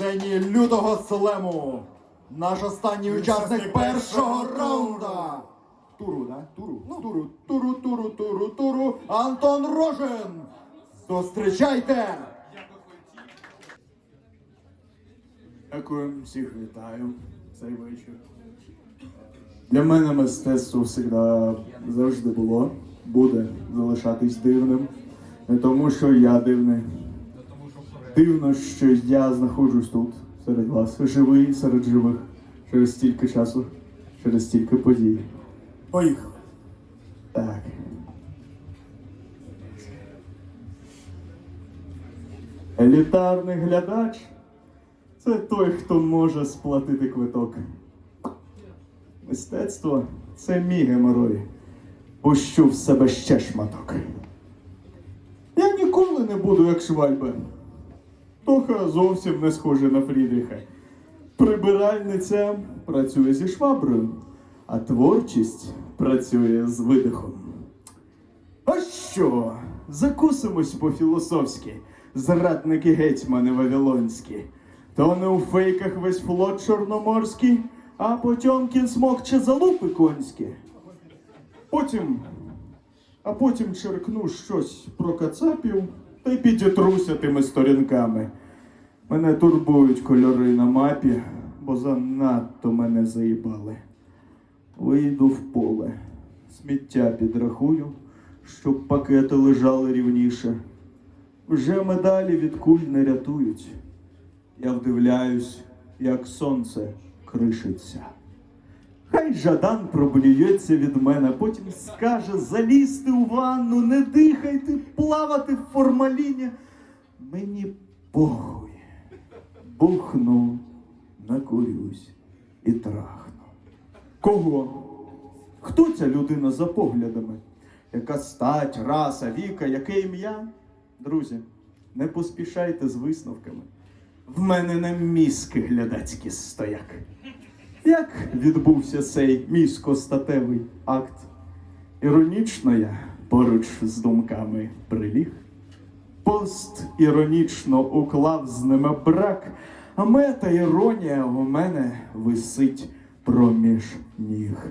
сцені лютого слему. Наш останній учасник першого раунда. Туру, да? Туру. Ну, туру, туру, туру, туру, туру. Антон Рожин. Зустрічайте! Дякую, всіх вітаю цей вечір. Для мене мистецтво завжди, завжди було, буде залишатись дивним. Не тому, що я дивний. Дивно, що я знаходжусь тут серед вас, живий серед живих, через стільки часу, через стільки подій. Поїхали. Так. Елітарний глядач це той, хто може сплатити квиток. Мистецтво це мій геморой. Пущу в себе ще шматок. Я ніколи не буду як Швальбе. Тоха зовсім не схожий на Фрідріха. Прибиральниця працює зі шваброю, а творчість працює з видихом. А що? Закусимось по-філософськи, зрадники гетьмани вавилонські. То не у фейках весь флот чорноморський, а Потьомкін смокче залупи конські. Потім, а потім черкну щось про кацапів та й підітруся тими сторінками. Мене турбують кольори на мапі, бо занадто мене заїбали. Вийду в поле, сміття підрахую, щоб пакети лежали рівніше. Вже медалі від куль не рятують. Я вдивляюсь, як сонце кришиться. Хай Жадан проблюється від мене, потім скаже залізти у ванну, не дихайте, плавати в формаліні. Мені похуй. Бухну, накурюсь і трахну. Кого? Хто ця людина за поглядами? Яка стать, раса, віка, яке ім'я? Друзі, не поспішайте з висновками. В мене на мізки глядацькі стояк. Як відбувся цей мій скостатевий акт? Іронічно я поруч з думками приліг. Пост іронічно уклав з ними брак, а мета іронія у мене висить проміж ніг.